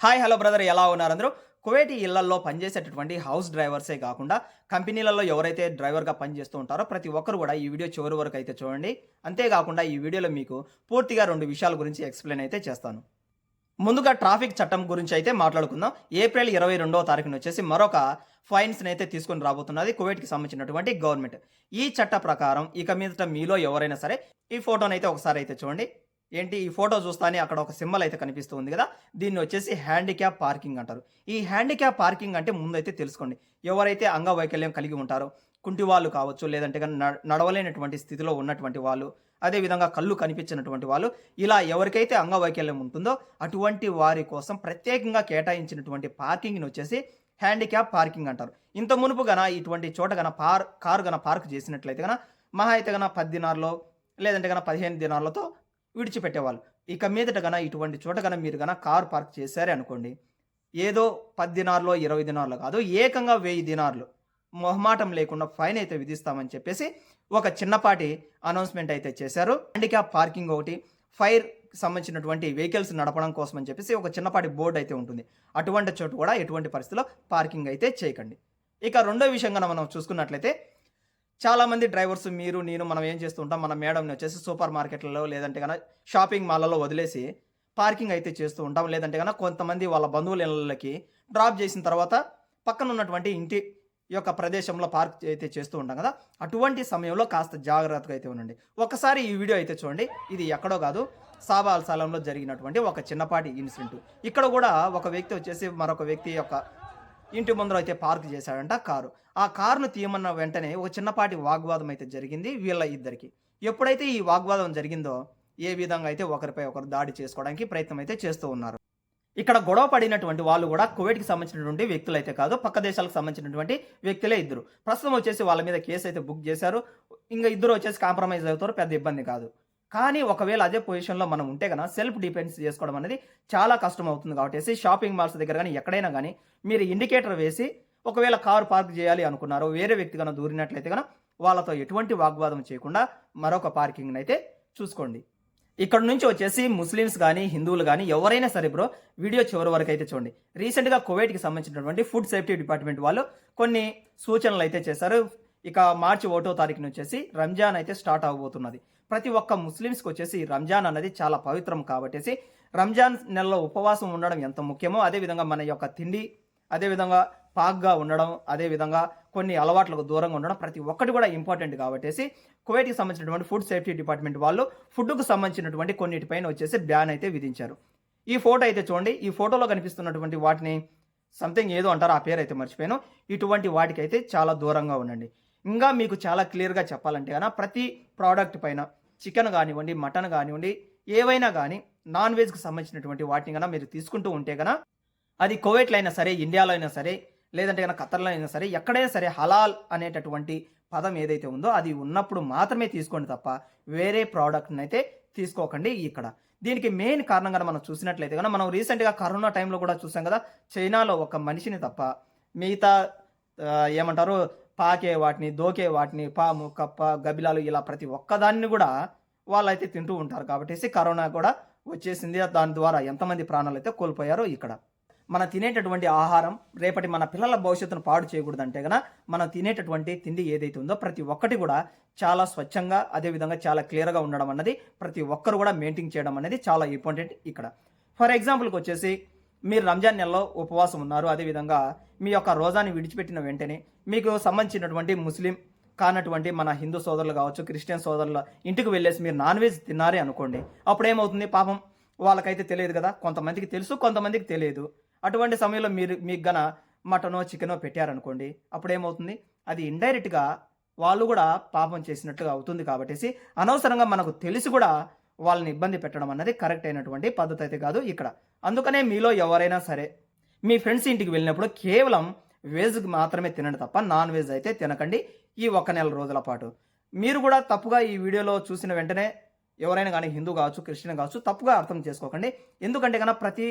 Hi hello brother ఎలా ఉన్నారు అందరూ? కువైటీ ఇళ్ళలో పనిచేసేటటువంటి హౌస్ డ్రైవర్సే కాకుండా కంపెనీలలో ఎవరైతే డ్రైవర్గా పనిచేస్తూ ఉంటారో ప్రతి ఒక్కరు కూడా ఈ వీడియో చివరి వరకు అయితే చూడండి. అంతేకాకుండా ఈ వీడియోలో మీకు పూర్తిగా రెండు విషయాల గురించి ఎక్స్ప్లెయిన్ అయితే చేస్తాను. ముందుగా ట్రాఫిక్ చట్టం గురించి అయితే మాట్లాడుకుందాం. ఏప్రిల్ ఇరవై రెండవ తారీఖున వచ్చేసి మరొక ఫైన్స్ని అయితే తీసుకొని రాబోతున్నది కువైట్కి సంబంధించినటువంటి గవర్నమెంట్. ఈ చట్ట ప్రకారం ఇక మీదట మీలో ఎవరైనా సరే ఈ ఫోటోనైతే ఒకసారి అయితే చూడండి. ఏంటి? ఈ ఫోటో చూస్తానే అక్కడ ఒక సింబల్ అయితే కనిపిస్తూ ఉంది కదా? దీన్ని వచ్చేసి హ్యాండిక్యాప్ పార్కింగ్ అంటారు. ఈ హ్యాండిక్యాప్ పార్కింగ్ అంటే ముందైతే తెలుసుకోండి. ఎవరైతే అంగవైకల్యం కలిగి ఉంటారో కుంటి వాళ్ళు కావచ్చు లేదంటే కానీ నడ- నడవలేనటువంటి స్థితిలో ఉన్నటువంటి వాళ్ళు అదేవిధంగా కళ్ళు కనిపించినటువంటి వాళ్ళు ఇలా ఎవరికైతే అంగవైకల్యం ఉంటుందో అటువంటి వారి కోసం ప్రత్యేకంగా కేటాయించినటువంటి పార్కింగ్ని వచ్చేసి హ్యాండిక్యాప్ పార్కింగ్ అంటారు. ఇంత మునుపు గన ఇటువంటి చోట గన పార్ కారు గన పార్క్ చేసినట్లయితే గన మహా అయితే గన పది దినాల్లో లేదంటే గన పదిహేను దినాలతో విడిచిపెట్టేవాళ్ళు. ఇక మీదట గన ఇటువంటి చోట గన మీరు గన కారు పార్క్ చేశారే అనుకోండి ఏదో పది దినార్లో ఇరవై దినార్లో కాదు ఏకంగా వెయ్యి దినార్లు మొహమాటం లేకుండా ఫైన్ అయితే విధిస్తామని చెప్పేసి ఒక చిన్నపాటి అనౌన్స్మెంట్ అయితే చేశారు. హ్యాండిక్యాప్ పార్కింగ్ ఒకటి ఫైర్ సంబంధించినటువంటి వెహికల్స్ నడపడం కోసం అని చెప్పేసి ఒక చిన్నపాటి బోర్డు అయితే ఉంటుంది. అటువంటి చోటు కూడా ఎటువంటి పరిస్థితిలో పార్కింగ్ అయితే చేయకండి. ఇక రెండో విషయంగా మనం చూసుకున్నట్లయితే చాలామంది డ్రైవర్స్ మీరు నేను మనం ఏం చేస్తూ ఉంటాం మన మేడంని వచ్చేసి సూపర్ మార్కెట్లలో లేదంటే కనుక షాపింగ్ మాల్లలో వదిలేసి పార్కింగ్ అయితే చేస్తూ ఉంటాం. లేదంటే కనుక కొంతమంది వాళ్ళ బంధువుల ఇళ్ళకి డ్రాప్ చేసిన తర్వాత పక్కన ఉన్నటువంటి ఇంటి యొక్క ప్రదేశంలో పార్క్ అయితే చేస్తూ ఉంటాం కదా. అటువంటి సమయంలో కాస్త జాగ్రత్తగా అయితే ఉండండి. ఒకసారి ఈ వీడియో అయితే చూడండి. ఇది ఎక్కడో కాదు సాబాల్ అల్సాలంలో జరిగినటువంటి ఒక చిన్నపాటి ఇన్సిడెంట్. ఇక్కడ కూడా ఒక వ్యక్తి వచ్చేసి మరొక వ్యక్తి యొక్క ఇంటి ముందర అయితే పార్క్ చేశాడంట కారు. ఆ కారును తీయమన్న వెంటనే ఒక చిన్నపాటి వాగ్వాదం అయితే జరిగింది వీళ్ళ ఇద్దరికి. ఎప్పుడైతే ఈ వాగ్వాదం జరిగిందో ఏ విధంగా అయితే ఒకరిపై ఒకరు దాడి చేసుకోవడానికి ప్రయత్నం అయితే చేస్తూ ఉన్నారు. ఇక్కడ గొడవ పడినటువంటి వాళ్ళు కూడా కువైట్కి సంబంధించినటువంటి వ్యక్తులు అయితే కాదు పక్క దేశాలకు సంబంధించినటువంటి వ్యక్తులే ఇద్దరు. ప్రస్తుతం వచ్చేసి వాళ్ళ మీద కేసు అయితే బుక్ చేశారు. ఇంకా ఇద్దరు వచ్చేసి కాంప్రమైజ్ అవుతారు పెద్ద ఇబ్బంది కాదు. కానీ ఒకవేళ అదే పొజిషన్లో మనం ఉంటే కనుక సెల్ఫ్ డిఫెన్స్ చేసుకోవడం అనేది చాలా కష్టం అవుతుంది కాబట్టి షాపింగ్ మాల్స్ దగ్గర కానీ ఎక్కడైనా కానీ మీరు ఇండికేటర్ వేసి ఒకవేళ కారు పార్క్ చేయాలి అనుకున్నారో వేరే వ్యక్తి కనుక దూరినట్లయితే కనుక వాళ్ళతో ఎటువంటి వాగ్వాదం చేయకుండా మరొక పార్కింగ్ని అయితే చూసుకోండి. ఇక్కడ నుంచి వచ్చేసి ముస్లిమ్స్ కానీ హిందువులు కానీ ఎవరైనా సరే బ్రో వీడియో చివరి వరకు అయితే చూడండి. రీసెంట్గా కోవిడ్కి సంబంధించినటువంటి ఫుడ్ సేఫ్టీ డిపార్ట్మెంట్ వాళ్ళు కొన్ని సూచనలు అయితే చేశారు. ఇక మార్చి ఒకటో తారీఖున వచ్చేసి రంజాన్ అయితే స్టార్ట్ అవబోతున్నది. ప్రతి ఒక్క ముస్లిమ్స్కి వచ్చేసి రంజాన్ అనేది చాలా పవిత్రం కాబట్టేసి రంజాన్ నెలలో ఉపవాసం ఉండడం ఎంత ముఖ్యమో అదేవిధంగా మన యొక్క తిండి అదేవిధంగా పాక్గా ఉండడం అదేవిధంగా కొన్ని అలవాట్లకు దూరంగా ఉండడం ప్రతి ఒక్కటి కూడా ఇంపార్టెంట్ కాబట్టేసి కువైట్కి సంబంధించినటువంటి ఫుడ్ సేఫ్టీ డిపార్ట్మెంట్ వాళ్ళు ఫుడ్కు సంబంధించినటువంటి కొన్నిటిపైన వచ్చేసి బ్యాన్ అయితే విధించారు. ఈ ఫోటో అయితే చూడండి ఈ ఫోటోలో కనిపిస్తున్నటువంటి వాటిని సంథింగ్ ఏదో అంటారు ఆ పేరు అయితే మర్చిపోయాను. ఇటువంటి వాటికైతే చాలా దూరంగా ఉండండి. ఇంకా మీకు చాలా క్లియర్గా చెప్పాలంటే కనుక ప్రతి ప్రోడక్ట్ పైన చికెన్ కానివ్వండి మటన్ కానివ్వండి ఏవైనా కానీ నాన్ వెజ్కి సంబంధించినటువంటి వాటిని కన్నా మీరు తీసుకుంటూ ఉంటే కనుక అది కువైట్లో అయినా సరే ఇండియాలో అయినా సరే లేదంటే కనుక ఖతర్లో అయినా సరే ఎక్కడైనా సరే హలాల్ అనేటటువంటి పదం ఏదైతే ఉందో అది ఉన్నప్పుడు మాత్రమే తీసుకోండి తప్ప వేరే ప్రోడక్ట్ని అయితే తీసుకోకండి ఇక్కడ. దీనికి మెయిన్ కారణంగా మనం చూసినట్లయితే కనుక మనం రీసెంట్గా కరోనా టైంలో కూడా చూసాం కదా చైనాలో ఒక మనిషిని తప్ప మిగతా ఏమంటారు పాకే వాటిని దోకే వాటిని పాము కప్ప గబిలాలు ఇలా ప్రతి ఒక్కదాన్ని కూడా వాళ్ళైతే తింటూ ఉంటారు కాబట్టి కరోనా కూడా వచ్చేసింది. దాని ద్వారా ఎంతమంది ప్రాణాలు అయితే కోల్పోయారో ఇక్కడ. మనం తినేటటువంటి ఆహారం రేపటి మన పిల్లల భవిష్యత్తును పాడు చేయకూడదంటే గన మనం తినేటటువంటి తిండి ఏదైతే ఉందో ప్రతి ఒక్కటి కూడా చాలా స్వచ్ఛంగా అదేవిధంగా చాలా క్లియర్గా ఉండడం అన్నది ప్రతి ఒక్కరు కూడా మెయింటైన్ చేయడం అనేది చాలా ఇంపార్టెంట్ ఇక్కడ. ఫర్ ఎగ్జాంపుల్కి వచ్చేసి మీరు రంజాన్ నెలలో ఉపవాసం ఉన్నారు. అదేవిధంగా మీ యొక్క రోజాని విడిచిపెట్టిన వెంటనే మీకు సంబంధించినటువంటి ముస్లిం కానటువంటి మన హిందూ సోదరులు కావచ్చు క్రిస్టియన్ సోదరుల ఇంటికి వెళ్ళేసి మీరు నాన్ వెజ్ తిన్నారే అనుకోండి అప్పుడు ఏమవుతుంది పాపం? వాళ్ళకైతే తెలియదు కదా. కొంతమందికి తెలుసు కొంతమందికి తెలియదు. అటువంటి సమయంలో మీరు మీకు గన మటనో చికెనో పెట్టారనుకోండి అప్పుడు ఏమవుతుంది? అది ఇండైరెక్ట్గా వాళ్ళు కూడా పాపం చేసినట్టుగా అవుతుంది కాబట్టి అనవసరంగా మనకు తెలిసి కూడా వాళ్ళని ఇబ్బంది పెట్టడం అన్నది కరెక్ట్ అయినటువంటి పద్ధతి అయితే కాదు ఇక్కడ. అందుకనే మీలో ఎవరైనా సరే మీ ఫ్రెండ్స్ ఇంటికి వెళ్ళినప్పుడు కేవలం వెజ్ మాత్రమే తినండి తప్ప నాన్ వెజ్ అయితే తినకండి ఈ ఒక నెల రోజుల పాటు. మీరు కూడా తప్పుగా ఈ వీడియోలో చూసిన వెంటనే ఎవరైనా కానీ హిందూ కావచ్చు క్రిస్టియన్ కావచ్చు తప్పుగా అర్థం చేసుకోకండి. ఎందుకంటే కన్నా ప్రతి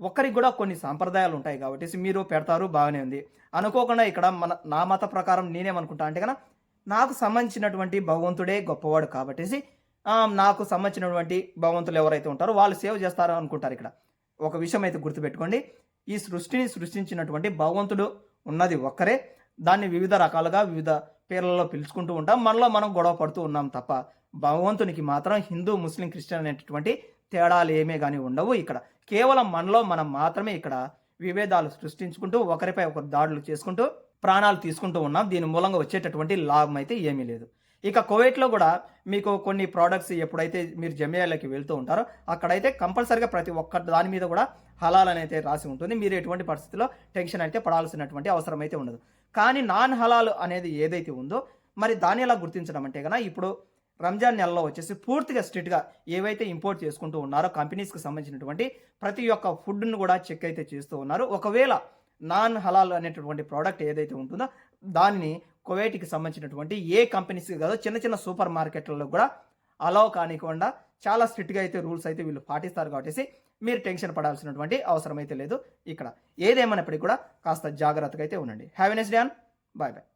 ఒక్కరికి కూడా కొన్ని సాంప్రదాయాలు ఉంటాయి కాబట్టి మీరు పెడతారు బాగానే ఉంది. అనుకోకుండా ఇక్కడ మన నా మత ప్రకారం నేనేమనుకుంటా అంటే కన్నా నాకు సంబంధించినటువంటి భగవంతుడే గొప్పవాడు కాబట్టి నాకు సంబంధించినటువంటి భగవంతులు ఎవరైతే ఉంటారో వాళ్ళు సేవ చేస్తారో అనుకుంటారు ఇక్కడ. ఒక విషయం అయితే గుర్తుపెట్టుకోండి. ఈ సృష్టిని సృష్టించినటువంటి భగవంతుడు ఉన్నది ఒక్కరే. దాన్ని వివిధ రకాలుగా వివిధ పేర్లలో పిలుచుకుంటూ ఉంటాం. మనలో మనం గొడవ పడుతూ ఉన్నాం తప్ప భగవంతునికి మాత్రం హిందూ ముస్లిం క్రిస్టియన్ అనేటటువంటి తేడాలు ఏమీ కానీ ఉండవు ఇక్కడ. కేవలం మనలో మనం మాత్రమే ఇక్కడ విభేదాలు సృష్టించుకుంటూ ఒకరిపై ఒకరు దాడులు చేసుకుంటూ ప్రాణాలు తీసుకుంటూ ఉన్నాం. దీని మూలంగా వచ్చేటటువంటి లాభం అయితే ఏమీ లేదు. ఇక కోవేట్లో కూడా మీకు కొన్ని ప్రోడక్ట్స్ ఎప్పుడైతే మీరు జమియాలకి వెళ్తూ ఉంటారో అక్కడైతే కంపల్సరిగా ప్రతి ఒక్క దాని మీద కూడా హలాల్ అనేది రాసి ఉంటుంది. మీరు ఎటువంటి పరిస్థితిలో టెన్షన్ అయితే పడాల్సినటువంటి అవసరం అయితే ఉండదు. కానీ నాన్ హలాల్ అనేది ఏదైతే ఉందో మరి దాన్ని ఎలా గుర్తించడం అంటే కనుక ఇప్పుడు రంజాన్ నెలలో వచ్చేసి పూర్తిగా స్ట్రిక్ట్గా ఏవైతే ఇంపోర్ట్ చేసుకుంటూ ఉన్నారో కంపెనీస్కి సంబంధించినటువంటి ప్రతి ఒక్క ఫుడ్ను కూడా చెక్ అయితే చేస్తూ ఉన్నారు. ఒకవేళ నాన్ హలాల్ అనేటటువంటి ప్రోడక్ట్ ఏదైతే ఉంటుందో దాన్ని కువైట్కి సంబంధించినటువంటి ఏ కంపెనీస్ కాదో చిన్న చిన్న సూపర్ మార్కెట్లలో కూడా అలౌ కానివ్వకుండా చాలా స్ట్రిక్ట్గా అయితే రూల్స్ అయితే వీళ్ళు పాటిస్తారు కాబట్టి మీరు టెన్షన్ పడాల్సినటువంటి అవసరం అయితే లేదు ఇక్కడ. ఏదేమైనప్పటికీ కూడా కాస్త జాగ్రత్తగా అయితే ఉండండి. Have a nice day bye bye.